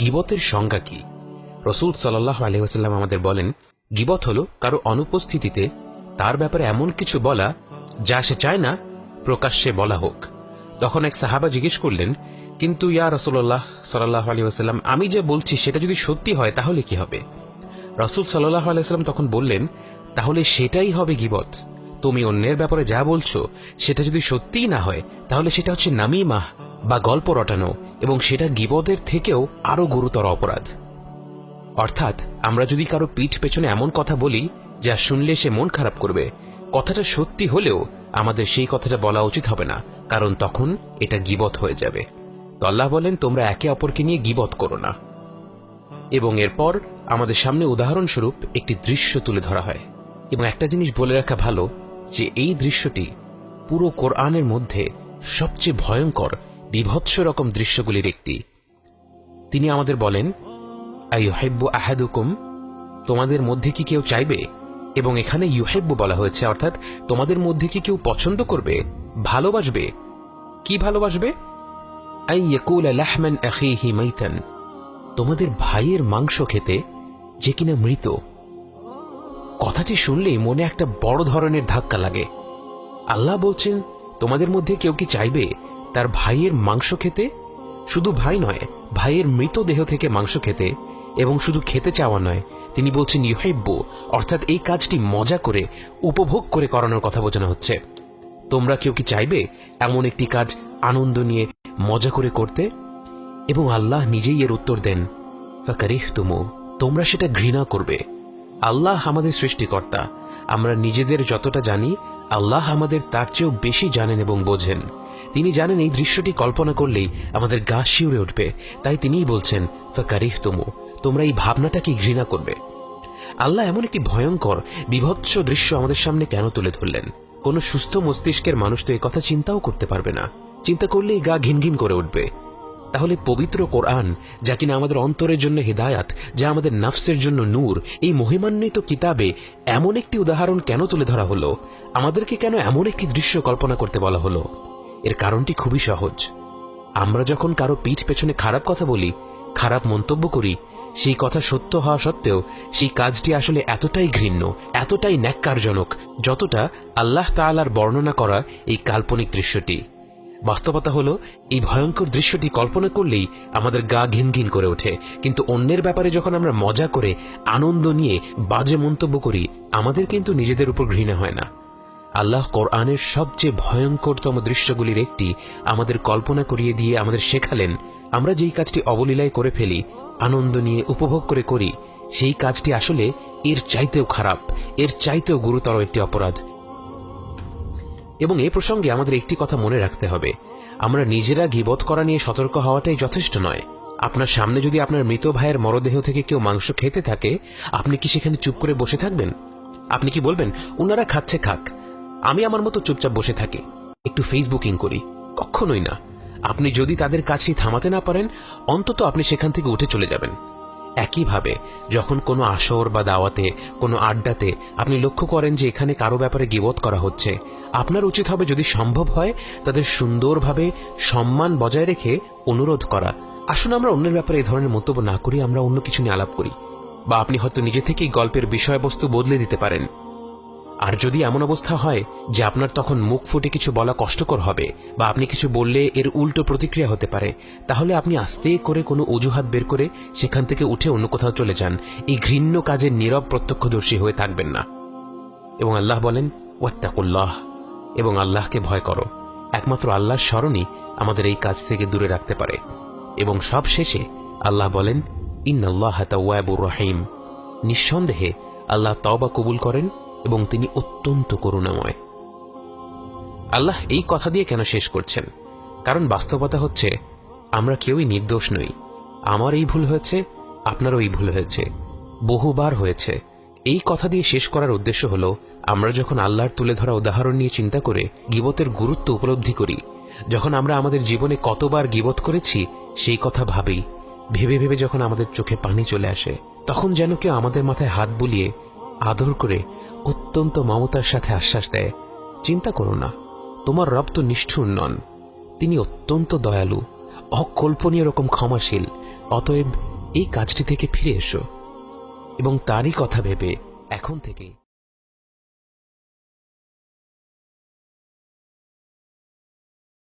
গিবতের সংজ্ঞা কি? রসুল সাল্লাহ আলহিহাস্লাম আমাদের বলেন, গিবত হলো কারও অনুপস্থিতিতে তার ব্যাপারে এমন কিছু বলা যা সে চায় না, প্রকাশ্যে বলা হোক। তখন এক সাহাবা জিজ্ঞেস করলেন, কিন্তু ইয়া রসুল্লাহ সাল্লাহ আলী আমি যে বলছি সেটা যদি সত্যি হয় তাহলে কি হবে? রসুল সাল্লাহ আলাইসাল্লাম তখন বললেন, তাহলে সেটাই হবে গিবত। তুমি অন্যের ব্যাপারে যা বলছো সেটা যদি সত্যিই না হয়, তাহলে সেটা হচ্ছে নামিমাহ। বা গল্প রটানো এবং সেটা গিবদের থেকেও আরও গুরুতর অপরাধ। অর্থাৎ, আমরা যদি কারও পিঠ পেছনে এমন কথা বলি যা শুনলে সে মন খারাপ করবে, কথাটা সত্যি হলেও আমাদের সেই কথাটা বলা উচিত হবে না, কারণ তখন এটা গিবত হয়ে যাবে। তো আল্লাহ বলেন, তোমরা একে অপরকে নিয়ে গিবত করো না। এবং এরপর আমাদের সামনে উদাহরণস্বরূপ একটি দৃশ্য তুলে ধরা হয়। এবং একটা জিনিস বলে রাখা ভালো যে, এই দৃশ্যটি পুরো কোরআনের মধ্যে সবচেয়ে ভয়ঙ্কর বিভৎস রকম দৃশ্যগুলির একটি। তিনি আমাদের বলেন ইউহেব্বু আহাদুকুম? তোমাদের মধ্যে কি কেউ চাইবে? এবং এখানে ইউহেব্বু বলা হয়েছে, অর্থাৎ তোমাদের মধ্যে কি কেউ পছন্দ করবে? ভালোবাসবে? কি ভালোবাসবে? তোমাদের ভাইয়ের মাংস খেতে যে কিনা মৃত। কথাটি শুনলেই মনে একটা বড় ধরনের ধাক্কা লাগে। আল্লাহ বলছেন, তোমাদের মধ্যে কেউ কি চাইবে? তার ভাইয়ের মাংস খেতে? শুধু ভাই নয়, ভাইয়ের মৃত দেহ থেকে মাংস খেতে এবং শুধু খেতে চাওয়া নয়, তিনি বলছেন ইউহেব্য অর্থাৎ এই কাজটি মজা করে, উপভোগ করে করানোর কথা বোঝানো হচ্ছে। তোমরা কেউ কি চাইবে এমন একটি কাজ আনন্দ নিয়ে, মজা করে করতে? এবং আল্লাহ নিজেই এর উত্তর দেন ফাকারিহ তুমু তোমরা সেটা ঘৃণা করবে। আল্লাহ আমাদের সৃষ্টিকর্তা, আমরা নিজেদের যতটা জানি, আল্লাহ আমাদের তার চেয়েও বেশি জানেন এবং বোঝেন। তিনি জানেন এই দৃশ্যটি কল্পনা করলেই আমাদের গা শিউরে উঠবে। তাই তিনিই বলছেন ফাকারিহ তুমু তোমরা এই ভাবনাটাকে ঘৃণা করবে। আল্লাহ এমন একটি ভয়ঙ্কর, বিভৎস দৃশ্য আমাদের সামনে কেন তুলে ধরলেন? কোনো সুস্থ মস্তিষ্কের মানুষ তো কথা চিন্তাও করতে পারবে না। চিন্তা করলেই গা ঘিনঘিন করে উঠবে। তাহলে পবিত্র কোরআন, যা কিনা আমাদের অন্তরের জন্য হেদায়াত, যা আমাদের নাফসের জন্য নূর, এই মহিমান্বিত কিতাবে এমন একটি উদাহরণ কেন তুলে ধরা হলো? আমাদেরকে কেন এমন একটি দৃশ্য কল্পনা করতে বলা হলো? এর কারণটি খুবই সহজ। আমরা যখন কারও পিঠ পেছনে খারাপ কথা বলি, খারাপ মন্তব্য করি, সেই কথা সত্য হওয়া সত্ত্বেও সেই কাজটি আসলে এতটাই ঘৃণ্য, এতটাই ন্যাক্কারজনক, যতটা আল্লাহ তাআলার বর্ণনা করা এই কাল্পনিক দৃশ্যটি। বাস্তবতা হলো, এই ভয়ঙ্কর দৃশ্যটি কল্পনা করলেই আমাদের গা ঘিন ঘিন করে ওঠে। কিন্তু অন্যের ব্যাপারে যখন আমরা মজা করে, আনন্দ নিয়ে বাজে মন্তব্য করি, আমাদের কিন্তু নিজেদের উপর ঘৃণা হয় না। আল্লাহ কোরআনের সবচেয়ে ভয়ঙ্করতম দৃশ্যগুলির একটি আমাদের কল্পনা করিয়ে দিয়ে আমাদের শেখালেন, আমরা যেই কাজটি অবলীলায় করে ফেলি, আনন্দ নিয়ে উপভোগ করে করি, সেই কাজটি আসলে এর চাইতেও খারাপ, এর চাইতেও গুরুতর একটি অপরাধ। এবং এ প্রসঙ্গে আমাদের একটি কথা মনে রাখতে হবে, আমরা নিজেরা গিবত করা নিয়ে সতর্ক হওয়াটাই যথেষ্ট নয়। আপনার সামনে যদি আপনার মৃত ভাইয়ের মরদেহ থেকে কেউ মাংস খেতে থাকে, আপনি কি সেখানে চুপ করে বসে থাকবেন? আপনি কি বলবেন ওনারা খাচ্ছে, খাক। আমি আমার মতো চুপচাপ বসে থাকি, একটু ফেসবুকিং করি, কখনোই না। আপনি যদি তাদের কাছে থামাতে না পারেন, অন্তত আপনি সেখান থেকে উঠে চলে যাবেন। একইভাবে, যখন কোনো আসর বা দাওয়াতে, কোনো আড্ডাতে আপনি লক্ষ্য করেন যে এখানে কারও ব্যাপারে গিবত করা হচ্ছে, আপনার উচিত হবে যদি সম্ভব হয়, তাদের সুন্দরভাবে সম্মান বজায় রেখে অনুরোধ করা। আসুন আমরা অন্যের ব্যাপারে এই ধরনের মন্তব্য না করি, আমরা অন্য কিছু নিয়ে আলাপ করি। বা আপনি হয়তো নিজে থেকেই গল্পের বিষয়বস্তু বদলে দিতে পারেন। আর যদি এমন অবস্থা হয় যে আপনার তখন মুখ ফুটে কিছু বলা কষ্টকর হবে বা আপনি কিছু বললে এর উল্টো প্রতিক্রিয়া হতে পারে, তাহলে আপনি আস্তে করে কোনো অজুহাত বের করে সেখান থেকে উঠে অন্য কোথাও চলে যান। এই ঘৃণ্য কাজের নীরব প্রত্যক্ষদর্শী হয়ে থাকবেন না। এবং আল্লাহ বলেন, ওয়াত্তাকুল্লাহ। এবং আল্লাহকে ভয় করো। একমাত্র আল্লাহর স্মরণই আমাদের এই কাজ থেকে দূরে রাখতে পারে। এবং সব শেষে আল্লাহ বলেন ইন আল্লাহ তাওয়াবুর রহিম। নিঃসন্দেহে আল্লাহ তওবা কবুল করেন এবং তিনি অত্যন্ত করুণাময়। আল্লাহ এই কথা দিয়ে কেন শেষ করছেন? কারণ বাস্তবতা হচ্ছে, আমরা কেউই নির্দোষ নই। আমার এই ভুল হয়েছে, আপনারও এই ভুল হয়েছে। বহুবার হয়েছে। এই কথা দিয়ে শেষ করার উদ্দেশ্য হল, আমরা যখন আল্লাহর তুলে ধরা উদাহরণ নিয়ে চিন্তা করে গিবতের গুরুত্ব উপলব্ধি করি, যখন আমরা আমাদের জীবনে কতবার গিবত করেছি, সেই কথা ভাবি, ভেবে ভেবে যখন আমাদের চোখে পানি চলে আসে, তখন যেন কেউ আমাদের মাথায় হাত বুলিয়ে আদর করে অত্যন্ত মমতার সাথে আশ্বাস দেয়, চিন্তা করো না, তোমার রব তো নিষ্ঠুর নন। তিনি অত্যন্ত দয়ালু, অকল্পনীয় রকম ক্ষমাশীল, অতএব এই কাজটি থেকে ফিরে এসো। এবং তারই কথা ভেবে এখন থেকেই